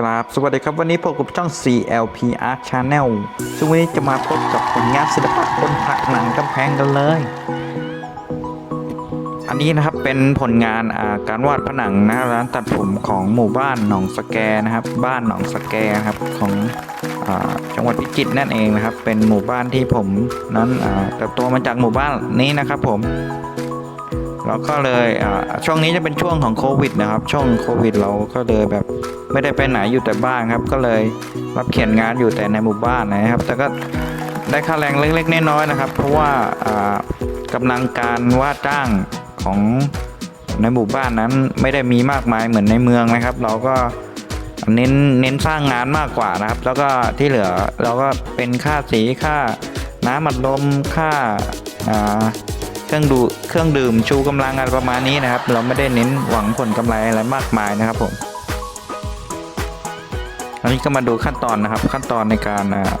กราบสวัสดีครับวันนี้พบกับช่อง CLP Art Channel ซึ่งวันนี้จะมาพบกับผลงานศิลปะบนผักหนังกำแพงกันเลย อันนี้นะครับเป็นผลงานาการวาดผนังนะร้านตัดผมของหมู่บ้านหนองสแกนะครับ บ้านหนองสแกนะครับของอจังหวัดพิจิตรนั่นเองนะครับ เป็นหมู่บ้านที่ผมนั้นเติบโตมาจากหมู่บ้านนี้นะครับผม เราก็เลยอ่าช่วงนี้จะเป็นช่วงของโควิดนะครับ ช่วงโควิดเราก็เลยแบบไม่ได้ไปไหนอยู่แต่บ้านครับ ก็เลยรับเขียนงานอยู่แต่ในหมู่บ้านนะครับ แต่ก็ได้ค่าแรงเล็กๆน้อยๆนะครับ เพราะว่าอ่ากำลังการว่าจ้างของในหมู่บ้านนั้นไม่ได้มีมากมายเหมือนในเมืองนะครับ เราก็เน้นเน้นสร้างงานมากกว่านะครับ แล้วก็ที่เหลือเราก็เป็นค่าสีค่าน้ำอัดลมค่าอ่า เครื่องดูเครื่องดื่มชูกำลังอะไรประมาณนี้นะครับ เราไม่ได้เน้นหวังผลกำไรอะไรมากมายนะครับผมอันนี้ก็มาดูขั้นตอนนะครับ ขั้นตอนในการอ่า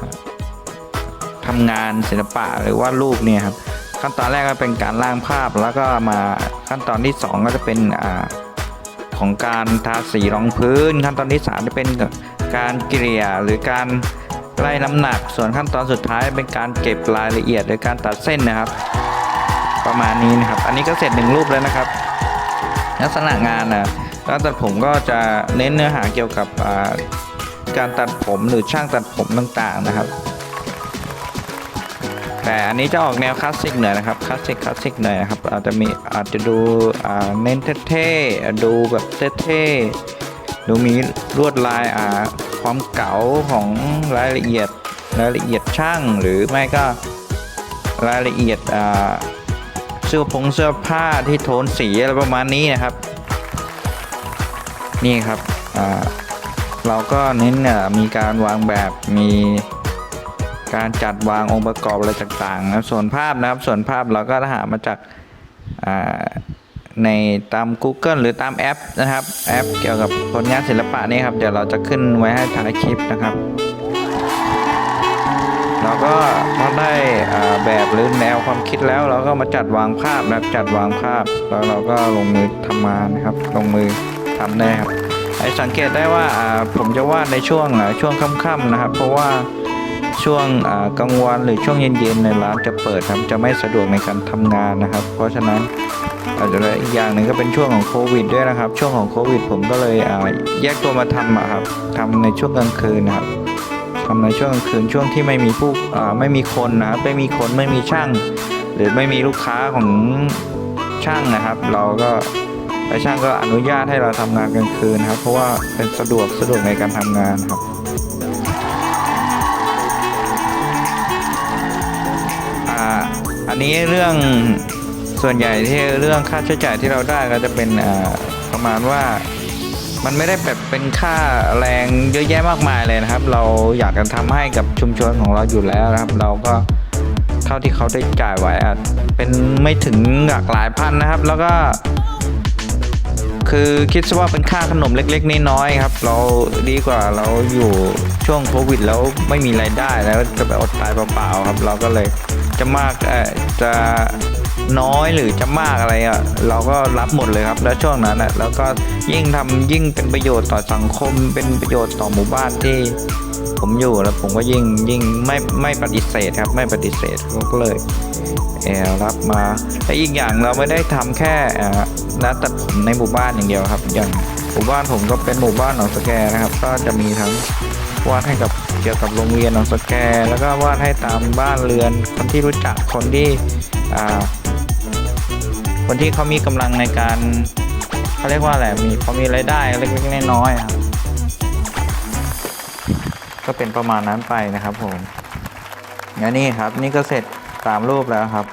ทำงานศิลปะหรือว่ารูปเนี่ยครับขั้นตอนแรกก็เป็นการร่างภาพแล้วก็มาขั้นตอนที่สองก็จะเป็นอของการทาสีรองพื้น ขั้นตอนที่สามจะเป็นการเกลี่ยหรือการไล่น้ำหนัก ส่วนขั้นตอนสุดท้ายเป็นการเก็บรายละเอียดหรือการตัดเส้นนะครับ ประมาณนี้นะครับ อันนี้ก็เสร็จหนึ่งรูปแล้วนะครับ ลักษณะงานนะการตัดผมก็จะเน้นเนื้อหาเกี่ยวกับการตัดผมหรือช่างตัดผมต่างๆนะครับ แต่อันนี้จะออกแนวคลาสสิกหน่อยนะครับคลาสสิกคลาสสิกหน่อยนะครับอาจจะมีอาจจะดูเน้นเท่ๆดูแบบเท่ๆดูมีลวดลายความเก๋าของรายละเอียดรายละเอียดช่างหรือไม่ก็รายละเอียดอ เสื้อผงเสื้อผ้าที่โทนสีอะไรประมาณนี้นะครับ นี่ครับเราก็เน้นมีการวางแบบมีการจัดวางองค์ประกอบอะไรต่างๆนะส่วนภาพนะครับส่วนภาพเราก็หามาจากในตาม Google หรือตามแอปนะครับ แอปเกี่ยวกับผลงานศิลปะนี่ครับ เดี๋ยวเราจะขึ้นไว้ให้ท้ายคลิปนะครับ เราก็พอได้แบบหรือแนวความคิดแล้ว เราก็มาจัดวางภาพนะจัดวางภาพแล้วเราก็ลงมือทำงานนะครับ ลงมือทำได้ครับไอสังเกตได้ว่าผมจะวาดในช่วงช่วงค่ำๆนะครับ เพราะว่าช่วงกลางวันหรือช่วงเย็นๆในร้านจะเปิดครับจะไม่สะดวกในการทำงานนะครับ เพราะฉะนั้นอาจจะอีกอย่างหนึ่งก็เป็นช่วงของโควิดด้วยนะครับ ช่วงของโควิด ผมก็เลยแยกตัวมาทำครับทำในช่วงกลางคืนนะครับ ทำในช่วงกลางคืนช่วงที่ไม่มีผู้ไม่มีคนนะครับไม่มีคนไม่มีช่าง หรือไม่มีลูกค้าของช่างนะครับ เราก็ไปช่างก็อนุญาตให้เราทำงานกลางคืนครับ เพราะว่าเป็นสะดวกสะดวกในการทำงานครับอันนี้เรื่องส่วนใหญ่ที่เรื่องค่าใช้จ่ายที่เราได้ก็จะเป็นประมาณว่า มันไม่ได้แบบเป็นค่าแรงเยอะแยะมากมายเลยนะครับ เราอยากจะทำให้กับชุมชนของเราอยู่แล้วนะครับ เราก็เท่าที่เขาได้จ่ายไว้อะเป็นไม่ถึงหลากหลายพันนะครับ แล้วก็ คือคิดซะว่าเป็นค่าขนมเล็กๆน้อยๆครับ เราดีกว่าเราอยู่ช่วงโควิดแล้วไม่มีรายได้แล้วจะไปอดตายเปล่าๆครับ เราก็เลยจะมากจะ น้อยหรือจะมากอะไรอะเราก็รับหมดเลยครับ แล้วช่วงนั้นอะแล้วก็ยิ่งทำยิ่งเป็นประโยชน์ต่อสังคม เป็นประโยชน์ต่อหมู่บ้านที่ ผมอยู่แล้วผมก็ยิ่งยิ่งไม่ไม่ปฏิเสธครับ ไม่ปฏิเสธก็เลยเอ่อรับมาและอีกอย่างเราไม่ได้ทำแค่เอ่อร้านตัดผมในหมู่บ้านอย่างเดียวครับ อย่างหมู่บ้านผมก็เป็นหมู่บ้านหนองสแกนะครับ ก็จะมีทั้งวาดให้กับเกี่ยวกับโรงเรียนหนองสแก แล้วก็วาดให้ตามบ้านเรือนคนที่รู้จักคนที่อ่า คนที่เขามีกำลังในการเขาเรียกว่าอะไรมีเขามีรายได้เล็กๆน้อยๆครับก็เป็นประมาณนั้นไปนะครับผมและนี่ครับนี่ก็เสร็จตามรูปแล้วครับ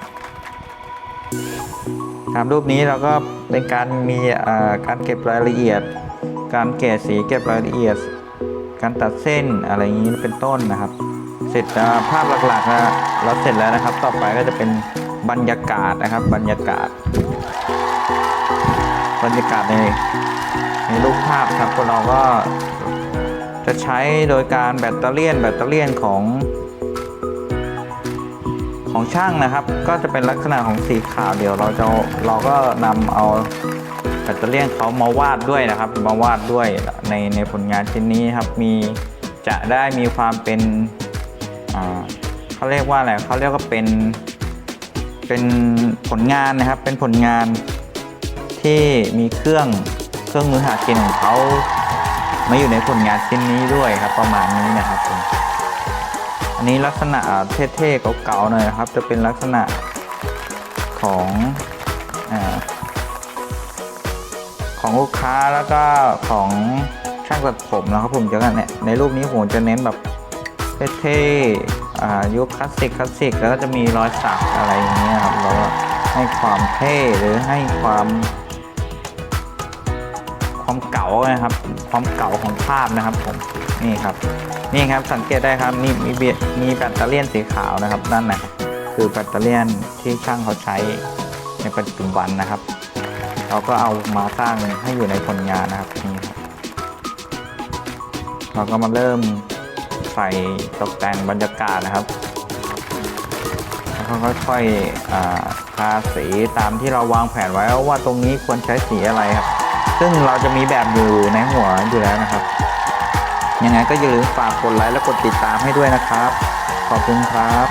ตามรูปนี้เราก็เป็นการมีการเก็บรายละเอียด การเกลี่ยสีเก็บรายละเอียด การตัดเส้นอะไรอย่างนี้เป็นต้นนะครับ เสร็จภาพหลักๆนะเราเสร็จแล้วนะครับ ต่อไปก็จะเป็น บรรยากาศนะครับ บรรยากาศ บรรยากาศในในรูปภาพครับพวกเราก็จะใช้โดยการแบตเตอรี่แบตเตอรี่ของ ของช่างนะครับ ก็จะเป็นลักษณะของสีขาวเดี๋ยวเราจะเราก็นำเอาแบตเตอรี่เขามาวาดด้วยนะครับ มาวาดด้วยในในผลงานชิ้นนี้ครับมีจะได้มีความเป็นเขาเรียกว่าอะไรเขาเรียกว่าเป็น เป็นผลงานนะครับ เป็นผลงานที่มีเครื่องเครื่องมือหากินของเขามาอยู่ในผลงานชิ้นนี้ด้วยครับ ประมาณนี้นะครับผมอันนี้ลักษณะเท่ๆเก่าๆหน่อยนะครับ จะเป็นลักษณะของอของลูกค้าแล้วก็ของช่างตัดผมนะครับผมจะกันเนี่ยในรูปนี้ผมจะเน้นแบบเท่ๆยุคคลาสสิกคลาสสิกแล้วก็จะมีรอยสักอะไรอย่างเงี้ย ให้ความเท่หรือให้ความ ความเก่านะครับ ความเก่าของภาพนะครับผมนี่ครับ นี่ครับสังเกตได้ครับนี่มีเบียมีแบตเตอรี่สีขาวนะครับนั่นนะคือแบตเตอรี่ที่ช่างเขาใช้ในปัจจุบันนะครับ เราก็เอามาสร้างให้อยู่ในผลงานนะครับนี่ครับเราก็มาเริ่มใส่ตกแต่งบรรยากาศนะครับ แล้วก็ค่อยๆอ่า ทาสีตามที่เราวางแผนไว้ว่าตรงนี้ควรใช้สีอะไรครับ ซึ่งเราจะมีแบบอยู่ในหัวอยู่แล้วนะครับ ยังไงก็อย่าลืมฝากกดไลค์และกดติดตามให้ด้วยนะครับ ขอบคุณครับ